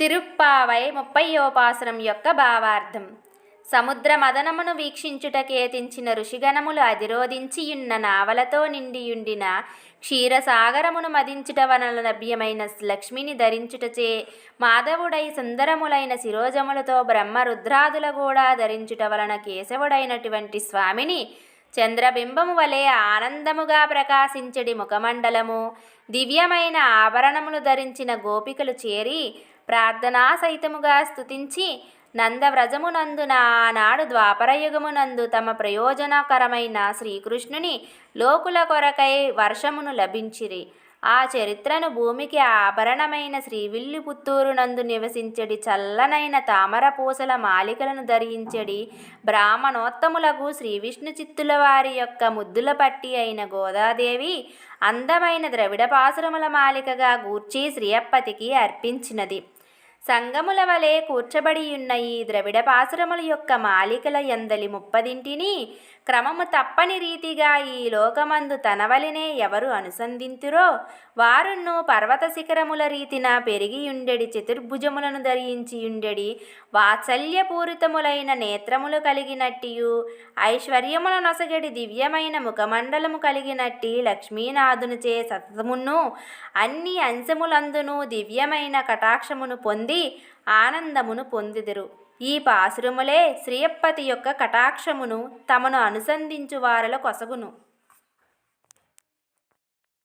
తిరుప్పావై ముప్పయోపాసనం యొక్క భావార్థం. సముద్ర మదనమును వీక్షించుటకేతించిన ఋషిగణములు అధిరోధించియున్న నావలతో నిండియుండిన క్షీరసాగరమును మదించుట వలన లభ్యమైన లక్ష్మిని ధరించుటచే మాధవుడై సుందరములైన శిరోజములతో బ్రహ్మ రుద్రాదుల కూడా ధరించుట వలన కేశవుడైనటువంటి స్వామిని చంద్రబింబము వలె ఆనందముగా ప్రకాశించడి ముఖమండలము దివ్యమైన ఆభరణములు ధరించిన గోపికలు చేరి ప్రార్థనా సహితముగా స్తుతించి నందవ్రజమునందున ఆనాడు ద్వాపరయుగమునందు తమ ప్రయోజనకరమైన శ్రీకృష్ణుని లోకుల కొరకై వర్షమును లభించిరి. ఆ చరిత్రను భూమికి ఆభరణమైన శ్రీవిల్లిపుత్తూరు నందు నివసించడి చల్లనైన తామర పూసల మాలికలను ధరించడి బ్రాహ్మణోత్తములకు శ్రీ విష్ణు చిత్తుల వారి యొక్క ముద్దుల పట్టి అయిన గోదాదేవి అందమైన ద్రవిడ పాసురముల మాలికగా గూర్చి శ్రీయప్పతికి అర్పించినది. సంగముల వలె కూర్చబడియున్న ఈ ద్రవిడపాసురముల యొక్క మాలికల ఎందలి ముప్పదింటిని క్రమము తప్పని రీతిగా ఈ లోకమందు తనవలినే ఎవరు అనుసంధింతురో వారును పర్వత శిఖరముల రీతిన పెరిగియుండెడి చతుర్భుజములను ధరించియుండెడి వాత్సల్యపూరితములైన నేత్రములు కలిగినట్టియు ఐశ్వర్యముల నొసగడి దివ్యమైన ముఖమండలము కలిగినట్టి లక్ష్మీనాథునిచే సతతమును అన్ని అంశములందును దివ్యమైన కటాక్షమును పొంది ఆనందమును పొందిదురు. ఈ పాశురములే శ్రీయప్పతి యొక్క కటాక్షమును తమను అనుసంధించు వారల కొసగును.